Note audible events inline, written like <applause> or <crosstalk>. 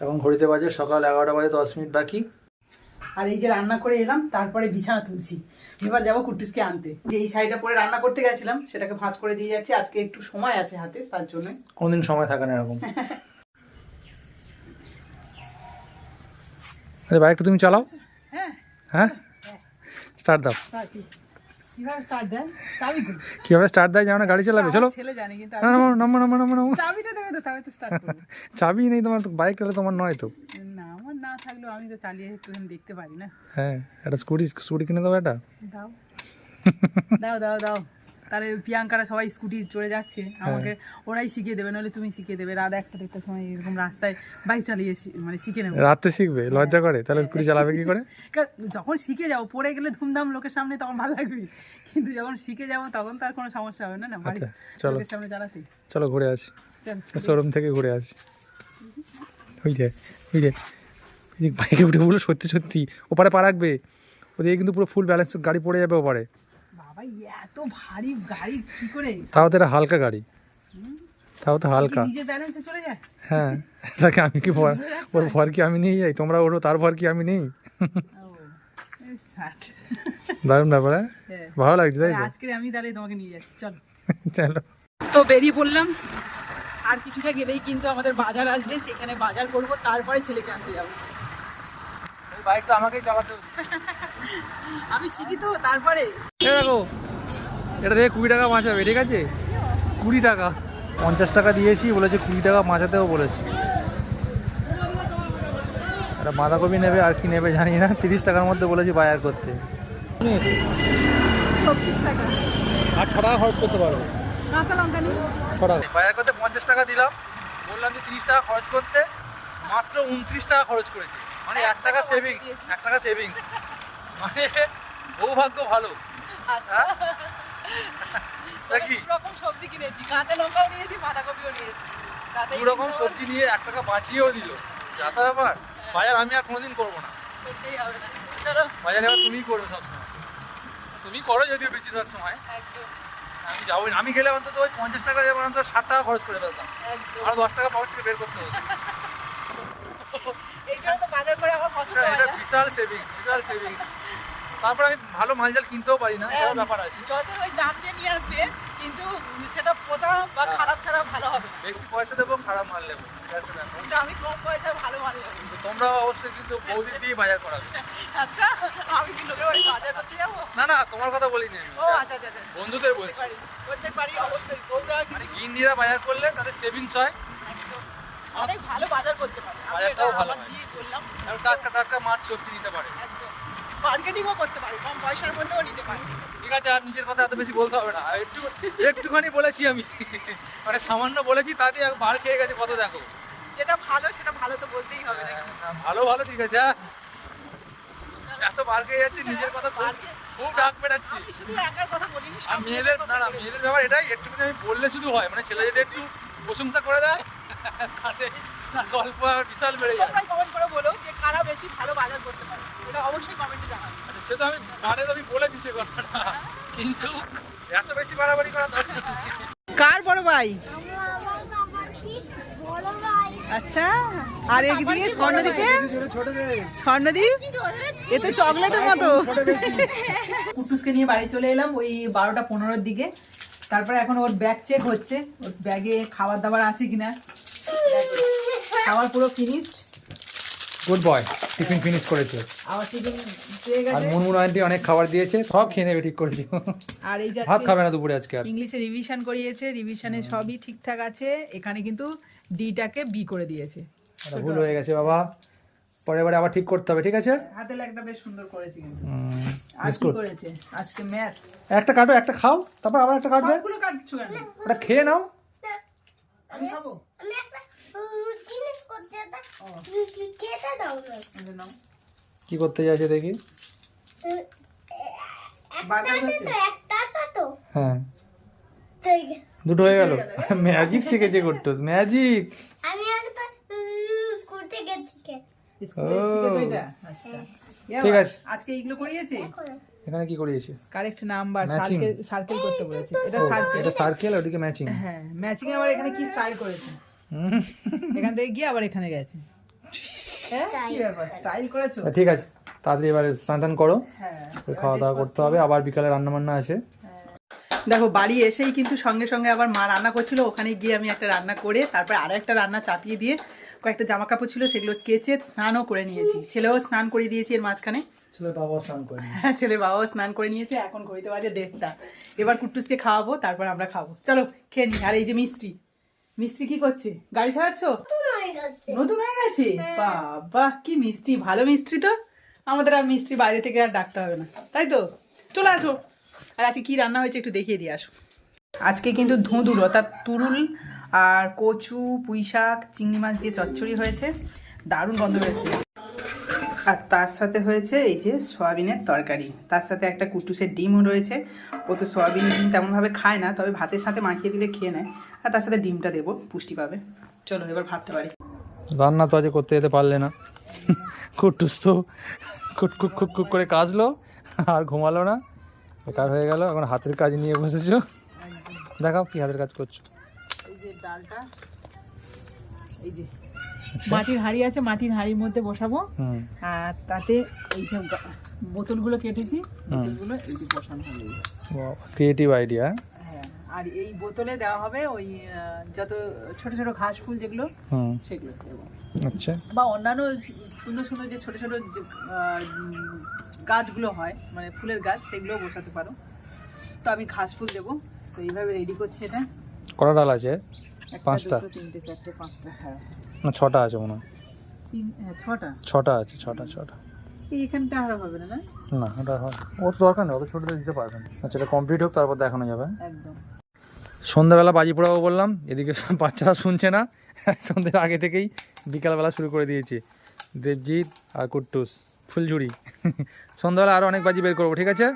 এখন ঘড়িতে বাজে সকাল এগারোটা বাজে দশ মিনিট বাকি। আর এই যে রান্না করে এলাম তারপরে বিছানা তুলছি। এবার যাব কুটুসকে আনতে। যে এই শাড়িটা পরে রান্না করতে গেছিলাম সেটাকে ভাঁজ করে দিয়ে যাচ্ছি। আজকে একটু সময় আছে হাতে তার জন্য। কোনদিন সময় থাকে না এরকম। <laughs> আচ্ছা বাইকটা তুমি চালাও। হ্যাঁ। হ্যাঁ? স্টার্ট দাও। কীভাবে স্টার্ট দেয় চাবি কই? কীভাবে স্টার্ট দেয় জানো না গাড়ি চালাবে চলো। ছেলে জানি কিন্তু না নামো নামো নামো নামো চাবিটা দেবে তো তবে তো স্টার্ট করব। <laughs> চাবি নেই তোমার তো বাইক তাহলে তোমার নয় তো। না আমার না থাকলেও আমি তো চালিয়ে দেখতে পারি না। হ্যাঁ একটা স্কুটি স্কুটি কিনে দাও একটা <laughs> দাও। দাও দাও দাও। তাহলে প্রিয়াঙ্কারা সবাই স্কুটি চড়ে যাচ্ছে। আমাকে ওরাই শিখিয়ে দেবে নাহলে তুমি শিখিয়ে দেবে। রাত একটা দেড়টার সময় এরকম রাস্তায় বাইক চালিয়ে মানে শিখে নেব। রাতে শিখবে? লজ্জা করে? তাহলে স্কুটি চালাবে কি করে? <laughs> যখন শিখে যাব পড়ে গেলে ধুমধাম লোকের সামনে তখন ভালো লাগবে। কিন্তু যখন শিখে যাব তখন তার কোনো সমস্যা হবে না না? বাড়ি আচ্ছা, চলো। সামনে চালাতে। চলো ঘুরে আসি। চল। শোরুম থেকে ঘুরে আসি। ওই যে ওই যে বাইকে উঠে বলো সত্যি সত্যি। ওপারে পা রাখবে। ওদিকে কিন্তু পুরো ফুল ব্যালেন্স গাড়ি পড়ে যাবে ওপারে। বাবা এত ভারী গাড়ি কি করে? তাও তো এটা হালকা গাড়ি। তাও তো হালকা। কি ব্যালেন্সে চলে যায়? হ্যাঁ। তাকে আমি কি ভর ওর ভর কি আমি নিয়ে যাই? তোমরা ওঠো তার ভর কি আমি নেই? দারুণ ব্যাপার হ্যাঁ? হ্যাঁ। ভালো লাগছে তাই আজকে আমি তাহলে তোমাকে নিয়ে যাচ্ছি চলো। চলো। তো বেরিয়ে পড়লাম। আর কিছুটা গেলেই কিন্তু আমাদের বাজার আসবে সেখানে বাজার করব তারপরে ছেলেকে আনতে যাব। বাইকটা আমাকেই চালাতে হচ্ছে। <laughs> আমি শিখি তো তারপরে। দেখো এটা দেখে কুড়ি টাকা বাঁচাবে ঠিক আছে? কুড়ি টাকা। পঞ্চাশ টাকা দিয়েছি বলেছে কুড়ি টাকা বাঁচাতেও বলেছি। এটা বাঁধাকপি নেবে আর কি নেবে জানি না তিরিশ টাকার মধ্যে বলেছি বাজার করতে। আর ছ টাকা খরচ করতে পারো কাঁচা লঙ্কা নিই। ছ টাকা বাজার করতে পঞ্চাশ টাকা দিলাম বললাম যে তিরিশ টাকা খরচ করতে মাত্র উনত্রিশ টাকা খরচ করেছি। মানে এক টাকা সেভিং এক টাকা সেভিং মানে সৌভাগ্য ভালো। হ্যাঁ? নাকি রকম সবজি কিনেছি। কাঁচা লঙ্কাও নিয়েছি বাঁধাকপিও নিয়েছি। দু রকম সবজি নিয়ে এক টাকা বাঁচিয়েও দিল। যাতা ব্যাপার। বাজার আমি আর কোনোদিন করব না। করতেই হবে না। চলো। বাজার এবার তুমিই করবে সবসময়। তুমি করো যদিও বেশিরভাগ সময়। একদম। আমি যাব না। আমি গেলে অন্তত ওই পঞ্চাশ টাকা যাব অন্তত ষাট টাকা খরচ করে ফেলতাম। আর দশ টাকা পকেট থেকে বের করতে হতো। এই জন্য তো বাজার করে আমার পছন্দ এটা- হয় বিশাল সেভিংস বিশাল সেভিংস তারপর আমি ভালো মালজাল কিনতেও পারি না এটাও ব্যাপার আছে। যত ওই দাম দিয়ে নিয়ে আসবে কিন্তু সেটা পচা বা খারাপ ছাড়া ভালো হবে না। বেশি পয়সা দেবো খারাপ মাল নেব। কিন্তু আমি কম পয়সা ভালো মাল নেব। তো তোমরাও অবশ্যই কিন্তু বৌদি দিয়ে বাজার করাবে। আচ্ছা আমি কি লোকের বাড়ি বাজার করতে যাব? না না তোমার কথা বলিনি আমি। ও আচ্ছা আচ্ছা আচ্ছা। বন্ধুদের বলছি। প্রত্যেক বাড়ি অবশ্যই বউরা মানে গিন্দিরা বাজার করলে তাদের সেভিংস হয়। অনেক ভালো বাজার করতে পারে। বাজারটাও ভালো হয়। বললাম। আর টাটকা টাটকা মাছ সবজি দিতে পারে। মার্কেটিংও করতে পারে কম পয়সার মধ্যেও নিতে পারে। ঠিক আছে আর নিজের কথা এত বেশি বলতে হবে না। একটু একটুখানি বলেছি আমি। মানে সামান্য বলেছি তাতে বার খেয়ে গেছে কত দেখো। যেটা ভালো সেটা ভালো তো বলতেই হবে। না, ভালো ভালো ঠিক আছে হ্যাঁ। এত বার খেয়ে যাচ্ছে নিজের কথা খুব ডাক বেড়াচ্ছি। শুধু একার কথা বলিনি আর মেয়েদের না না মেয়েদের ব্যাপার এটাই একটুখানি আমি বললে শুধু হয়। মানে ছেলে যদি একটু প্রশংসা করে দেয় তাতে গল্প বিশাল বেড়ে যায়। কমেন্ট করে বলো যে কারা বেশি ভালো বাজার করতে পারে। এটা অবশ্যই কমেন্টে সে তো আমি গানে তো আমি বলেছি সে কথাটা। কিন্তু এত বেশি বাড়াবাড়ি করা দরকার কার বড় ভাই? আচ্ছা আর একদিকে এ তো চকলেটের মতো। কুটুসকে নিয়ে বাড়ি চলে এলাম ওই বারোটা পনেরোর দিকে। তারপরে এখন ওর ব্যাগ চেক হচ্ছে। ওর ব্যাগে খাবার দাবার আছে কিনা? খাবার পুরো finished good boy tiffin finish করেছে। আবার টিফিন পেয়ে আর গেছে মুনমুন আন্টি অনেক খাবার দিয়েছে সব খেয়ে নেবে ঠিক করেছি। আর এই যে ভাত খাবে না দুপুরে আজকে আর। ইংলিশে রিভিশন করিয়েছে রিভিশনে সবই ঠিকঠাক আছে। এখানে কিন্তু ডিটাকে বি করে দিয়েছে। এটা ভুল হয়ে গেছে বাবা। পরের বারে আবার ঠিক করতে হবে ঠিক আছে? হাতে লেখাটা বেশ সুন্দর করেছে কিন্তু। আর কি করেছে? আজকে ম্যাথ একটা কাটো একটা খাও। তারপর আবার একটা কাটবে। সবগুলো কাটছো কেন? ওটা খেয়ে নাও। আমি খাব? আমি একটা কি করতে যাচ্ছে দেখি? উম, বার্গার আছে হচ্ছে তো, একটা আছে তো। হ্যাঁ। দুটো হয়ে গেল। ম্যাজিক শিখেছে করতে ম্যাজিক! আমি করতে গেছি। আচ্ছা। ঠিক আছে। আজকে এইগুলো করিয়েছে? এখানে কি করিয়েছে? Correct number. সার্কেল সার্কেল করতে বলেছে। এটা সার্কেল এটা সার্কেল ওদিকে ম্যাচিং হ্যাঁ ম্যাচিং আবার এখানে কি স্টাইল করেছে? এখান থেকে গিয়ে আবার এখানে গেছে। হ্যাঁ? কি ব্যাপার? স্টাইল করেছ? ঠিক আছে। তাড়াতাড়ি এবারে স্নান টান করো। হ্যাঁ খাওয়া দাওয়া করতে হবে। আবার বিকালে রান্না বান্না আছে দেখো বাড়ি এসেই কিন্তু সঙ্গে সঙ্গে আবার মা রান্না করছিল। ওখানে গিয়ে আমি একটা রান্না করে তারপরে আরও একটা রান্না চাপিয়ে দিয়ে কয়েকটা জামা কাপড় ছিল সেগুলো কেচে স্নানও করে নিয়েছি। ছেলেও স্নান করে দিয়েছি এর মাঝখানে। ছেলে বাবা স্নান করে হ্যাঁ ছেলে বাবাও স্নান করে নিয়েছে। এখন ঘড়িতে বাজে দেড়টা। এবার কুট্টুসকে খাওয়াবো তারপর আমরা খাব। চলো খেয়ে নি। আর এই যে মিস্ত্রি মিস্ত্রি কি করছে? গাড়ি চালাচ্ছো নতুন হয়ে গেছে। বাবা কি মিস্ত্রি ভালো মিস্ত্রি তো। আমাদের আর মিস্ত্রি বাইরে থেকে আর ডাকতে হবে না। তাই তো? চলে আসো। আর আজকে কি রান্না হয়েছে একটু দেখিয়ে দিয়ে আসো। আজকে কিন্তু ধুঁদুল অর্থাৎ তুরুল আর কচু পুঁই শাক চিংড়ি মাছ দিয়ে চচ্চড়ি হয়েছে। দারুণ গন্ধ হয়েছে। আর তার সাথে হয়েছে এই যে সয়াবিনের তরকারি। তার সাথে একটা কুটুসের ডিমও রয়েছে। ও তো সয়াবিন ডিম তেমনভাবে খায় না তবে ভাতের সাথে মাখিয়ে দিলে খেয়ে নেয়। আর তার সাথে ডিমটা দেবো পুষ্টি পাবে। চলো এবার ভাতটা বাড়ি। রান্না তো আজকে করতে যেতে পারলে না। কুটুস তো খুট খুক খুক খুক করে কাজলো আর ঘুমালো না। বেকার হয়ে গেল এখন হাতের কাজ নিয়ে বসেছো। দেখাও কি হাতের কাজ করছ। এই যে ডালটা এই যে মাটির হাঁড়ি আছে মাটির হাঁড়ির মধ্যে বসাবো। আর তাতে এই যে বোতলগুলো কেটেছি বোতলগুলো এই যে বসানো হবে ক্রিয়েটিভ আইডিয়া হ্যাঁ আর এই বোতলে দেওয়া হবে ওই যত ছোট ছোট ঘাস ফুল যেগুলো সেগুলো আচ্ছা। বা অন্যান্য সুন্দর সুন্দর যে ছোট ছোট গাছগুলো হয় মানে ফুলের গাছ সেগুলো বসাতে পারো। তো আমি ঘাস ফুল দেবো। তো এইভাবে রেডি করছি এটা। কটা ডাল আছে? পাঁচটা? তিনটে চারটে পাঁচটা হ্যাঁ। না ছটা আছে মনে হয়। তিন হ্যাঁ ছটা? ছটা আছে ছটা ছটা। এই আর হবে না ওটা হয়। ওর তো দরকার নেই অত ছোটো দিতে পারবেন আচ্ছা এটা কমপ্লিট হোক তারপর দেখানো যাবে একদম। সন্ধ্যাবেলা বাজি পোড়াবো বললাম এদিকে বাচ্চারা শুনছে না সন্ধ্যের আগে থেকেই বিকালবেলা শুরু করে দিয়েছে। দেবজিৎ আর কুট্টুস ফুলঝুরি। সন্ধ্যাবেলা আরও অনেক বাজি বের করব ঠিক আছে?